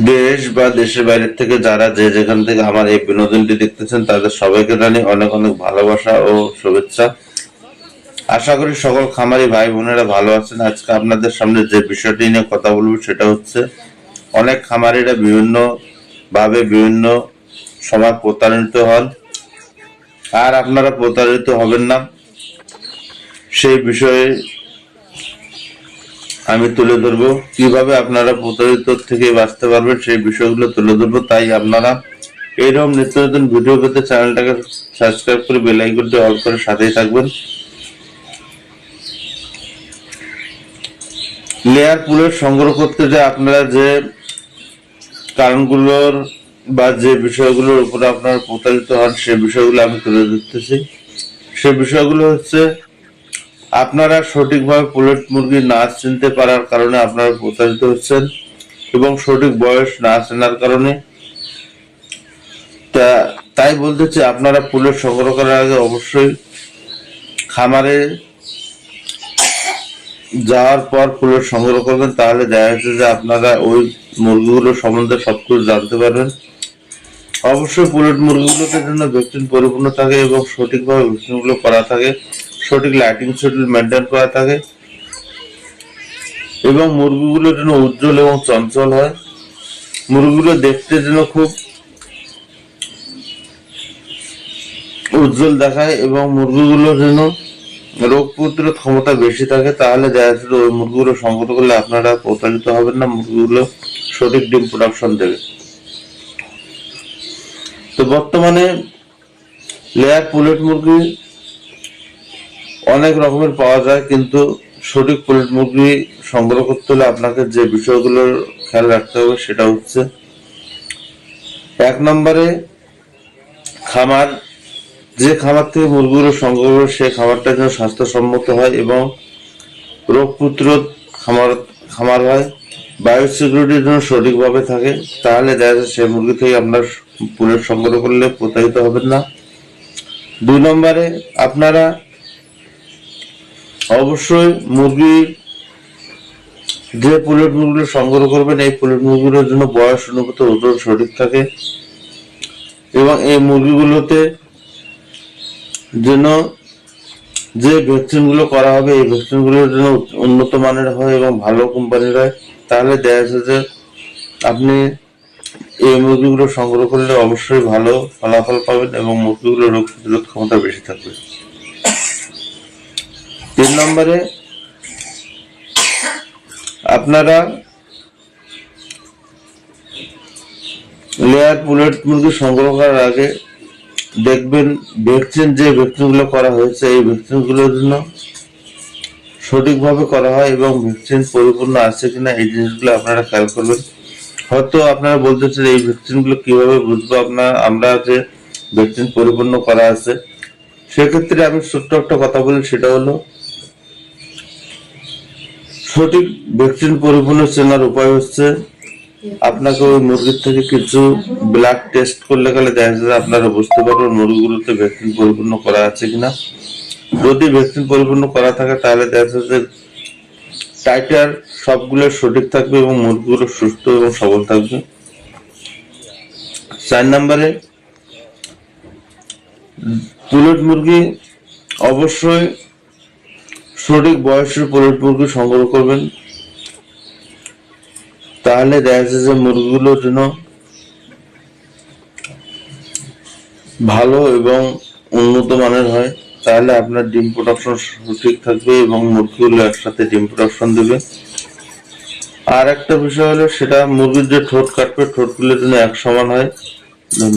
দেশ বা দেশের বাইরের থেকে যারা যে যেখান থেকে আমার এই বিনোদনটি দেখতেছেন, তাদের সবাইকে জানি অনেক অনেক ভালোবাসা ও শুভেচ্ছা। আশা করি সকল খামারি ভাই বোনেরা ভালো আছেন। আজকে আপনাদের সামনে যে বিষয়টি নিয়ে কথা বলব সেটা হচ্ছে, অনেক খামারিরা বিভিন্ন ভাবে বিভিন্ন সময় প্রতারিত হন। আর আপনারা প্রতারিত হবেন না। সেই বিষয়ে আমি তুলে ধরবো। কীভাবে আপনারা প্রতারিত থেকে বাঁচতে পারবেন সেই বিষয়গুলো তুলে ধরবো, তাই আপনারা এইরকম নিত্য নতুন ভিডিও পেতে চ্যানেলটাকে সাবস্ক্রাইব করে বেল আইকনটি অল করে সাথেই থাকবেন। লেয়ার পুলের সংগ্রহ করতে যে আপনারা যে কারণগুলোর বা যে বিষয়গুলোর উপরে আপনারা প্রতারিত হন সে বিষয়গুলো আমি তুলে ধরতেছি। সে বিষয়গুলো হচ্ছে আপনারা সঠিকভাবে পুলেট মুরগি না চিনতে পারার কারণে আপনারা প্রতারিত হচ্ছেন এবং সঠিক বয়স না চেনার কারণে। তা, তাই বলতে চাই, আপনারা পুলেট সংগ্রহ করার আগে অবশ্যই খামারে যাওয়ার পর পুলেট সংগ্রহ করবেন, তাহলে দেখা যাচ্ছে যে আপনারা ওই মুরগিগুলো সম্বন্ধে সবকিছু জানতে পারবেন। অবশ্যই পুলেট মুরগিগুলোতে জন্য ভ্যাকসিন পরিপূর্ণ থাকে এবং সঠিকভাবে ভ্যাকসিনগুলো করা থাকে সঠিক লাইটিং শিডিউল মেনটেন করা থাকে। এবং মুরগিগুলো যেন উজ্জ্বল এবং চঞ্চল হয়। মুরগিগুলো দেখতে যেন খুব উজ্জ্বল দেখায় এবং মুরগিগুলো যেন রোগ প্রতিরোধ ক্ষমতা বেশি থাকে, তাহলে দেখা যাচ্ছে ওই মুরগিগুলো সংগ্রহ করলে আপনারা প্রতারিত হবেন না, মুরগিগুলো সঠিক ডিম প্রোডাকশন দেবে। তো বর্তমানে লেয়ার পুলেট মুরগি অনেক রকমের পাওয়া যায়, কিন্তু সঠিক পুলেট মুরগি সংগ্রহ করতে হলে আপনাকে যে বিষয়গুলোর খেয়াল রাখতে হবে সেটা হচ্ছে, এক নম্বরে খামার, যে খামার থেকে মুরগিগুলো সংগ্রহ করবে সে খামারটা যেন স্বাস্থ্যসম্মত হয় এবং রোগ প্রতিরোধ খামার খামার হয় বায়ো সিকিউরিটি যেন সঠিকভাবে থাকে, তাহলে দেখা যায় সে মুরগি থেকে আপনার পুলেট সংগ্রহ করলে প্রতারিত হবেন না। দুই নম্বরে আপনারা অবশ্যই মুরগি যে পুলেট মুরগিগুলো সংগ্রহ করবেন, এই পুলেট মুরগিগুলোর জন্য বয়স অনুপাত ওজন সঠিক থাকে এবং এই মুরগিগুলোতে যেন যে ভ্যাকসিনগুলো করা হবে, এই ভ্যাকসিনগুলো যেন উন্নত মানের হয় এবং ভালো কোম্পানির হয়, তাহলে দেখা যাচ্ছে যে আপনি এই মুরগিগুলো সংগ্রহ করলে অবশ্যই ভালো ফলাফল পাবেন এবং মুরগিগুলোর রোগ প্রতিরোধ ক্ষমতা বেশি থাকবে। তিন নম্বরে, আপনারা লেয়ার পুলেট মুরগি সংগ্রহ করার আগে দেখবেন ভ্যাকসিন যে ভ্যাকসিনগুলো করা হয়েছে, এই ভ্যাকসিনগুলোর জন্য সঠিকভাবে করা হয় এবং ভ্যাকসিন পরিপূর্ণ আছে কিনা এই জিনিসগুলো আপনারা খেয়াল করবেন। হয়তো আপনারা বলতেছেন এই ভ্যাকসিনগুলো কীভাবে বুঝব আপনার, আমরা যে ভ্যাকসিন পরিপূর্ণ করা আছে। সেক্ষেত্রে আমি ছোট্ট একটা কথা বলি, সেটা হলো সঠিক ভ্যাকসিন পরিপূর্ণ চেনার উপায় হচ্ছে আপনাকে ওই মুরগির থেকে কিছু ব্লাড টেস্ট করলে গেলে দেখা যায় যে আপনারা বুঝতে পারবেন মুরগিগুলোতে ভ্যাকসিন পরিপূর্ণ করা আছে কিনা। যদি ভ্যাকসিন পরিপূর্ণ করা থাকে তাহলে দেখা যাচ্ছে যে টাইটার সবগুলো সঠিক থাকবে এবং মুরগিগুলো সুস্থ এবং সবল থাকবে। চার নম্বরে পুলট মুরগি অবশ্যই সঠিক বয়সের পুলেট মুরগি সংগ্রহ করবেন। তাহলে দেখা যাচ্ছে যে মুরগিগুলো যেন ভালো এবং উন্নত মানের হয়। তাহলে আপনার ডিম প্রোডাকশন সঠিক থাকবে এবং মুরগিগুলো একসাথে ডিম প্রোডাকশন দেবে। আর একটা বিষয় হলো সেটা মুরগির যে ঠোঁট কাটবে, ঠোঁটগুলো যেন এক সমান হয়।